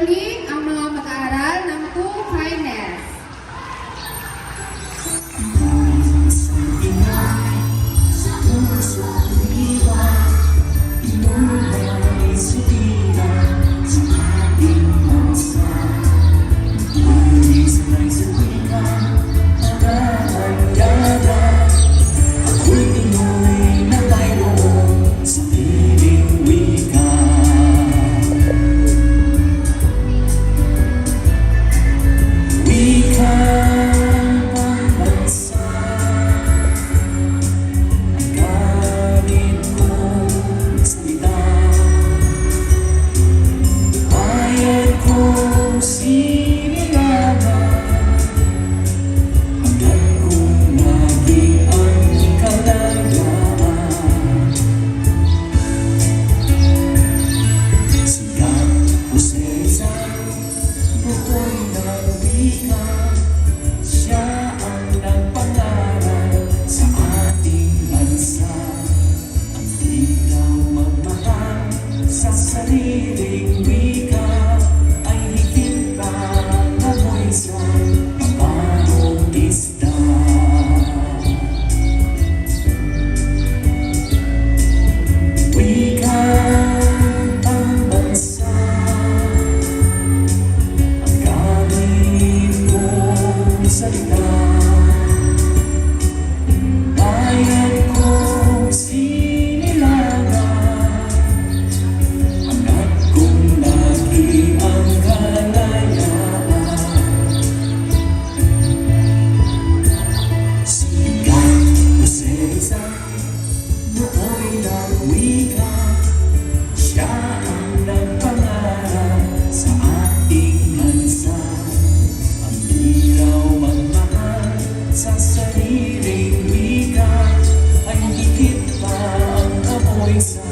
muli ang mga mag-aaral ng 2 thanks